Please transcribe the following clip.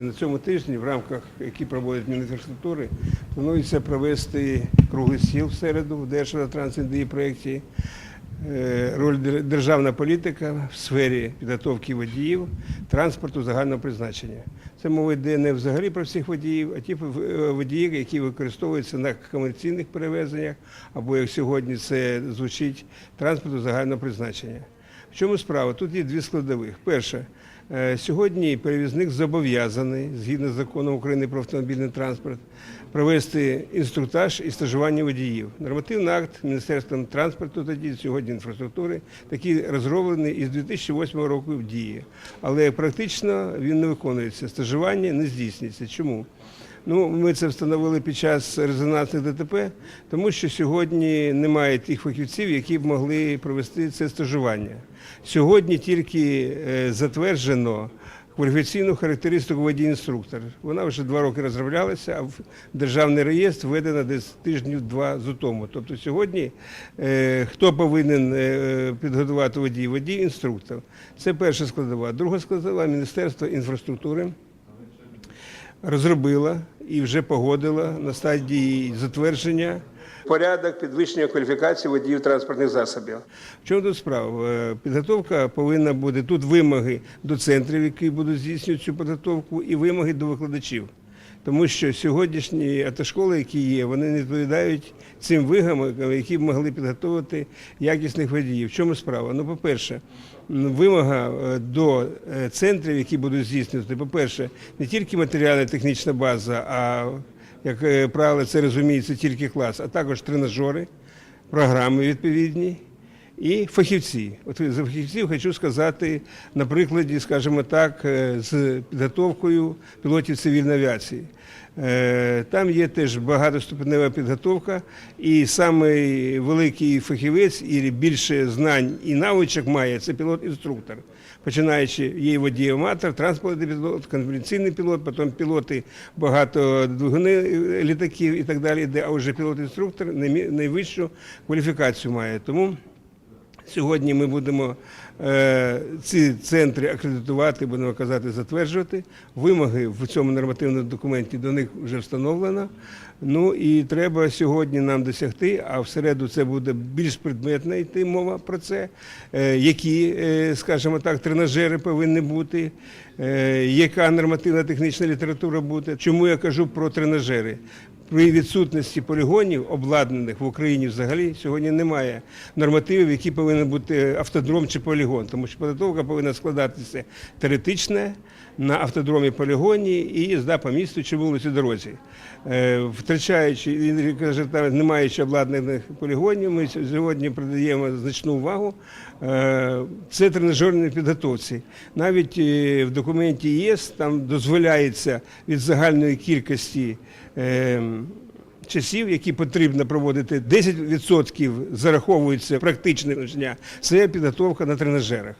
На цьому тижні, в рамках, які проводить Мінінфраструктури, планується провести круглий стіл в середу в Державтранс проєкті е, роль державна політика в сфері підготовки водіїв транспорту загального призначення. Це мова йде не взагалі про всіх водіїв, а ті водії, які використовуються на комерційних перевезеннях, або як сьогодні це звучить, транспорту загального призначення. В чому справа? Тут є дві складових. Перше, сьогодні перевізник зобов'язаний, згідно з законом України про автомобільний транспорт, провести інструктаж і стажування водіїв. Нормативний акт Міністерством транспорту тоді, сьогодні інфраструктури, такий розроблений із 2008 року в дії. Але практично він не виконується. Стажування не здійснюється. Чому? Ну, ми це встановили під час резонансних ДТП, тому що сьогодні немає тих фахівців, які б могли провести це стажування. Сьогодні тільки е, затверджено кваліфікаційну характеристику водій-інструктор. Вона вже два роки розроблялася, а в державний реєстр введена десь тижнів два з тому. Тобто сьогодні е, хто повинен е, підготувати водій? Водій-інструктор. Це перша складова. Друга складова Міністерство інфраструктури розробила і вже погодила на стадії затвердження порядок підвищення кваліфікації водіїв транспортних засобів. В чому тут справа? Е, Підготовка повинна бути тут вимоги до центрів, які будуть здійснювати цю підготовку, і вимоги до викладачів. Тому що сьогоднішні автошколи, які є, вони не відповідають цим вимогам, які б могли підготувати якісних водіїв. В чому справа? Ну, по-перше, вимога е, до е, центрів, які будуть здійснювати, по-перше, не тільки матеріальна технічна база, а як е, правило, це розуміється тільки клас, а також тренажери, програми відповідні. І фахівці. От за фахівців хочу сказати на прикладі, скажімо так, е, з підготовкою пілотів цивільної авіації. Е, Там є теж багатоступенева підготовка, і самий великий фахівець і більше знань і навичок має це пілот-інструктор. Починаючи є водій-аматор, транспортний пілот, конвенційний пілот, потім пілоти багатодвигуни е, літаків і так далі, де а вже пілот-інструктор найвищу кваліфікацію має. Тому Сьогодні ми будемо е, ці центри акредитувати, будемо казати, затверджувати. Вимоги в цьому нормативному документі до них вже встановлено. Ну і треба сьогодні нам досягти, а в середу це буде більш предметна йти мова про це, е, які, е, скажімо так, тренажери повинні бути, яка нормативна технічна література буде. Чому я кажу про тренажери? При відсутності полігонів, обладнаних в Україні взагалі, сьогодні немає нормативів, які повинен бути автодром чи полігон. Тому що підготовка повинна складатися теоретична на автодромі полігоні і їзда по місту чи вулиці дорозі. Е, Втрачаючи, і, каже, не маючи обладнаних полігонів, ми сьогодні придаємо значну увагу е, це тренажерній підготовці. Навіть е, в документі ЄС там дозволяється від загальної кількості е, часів, які потрібно проводити, 10% зараховується практичне навчання. Це підготовка на тренажерах.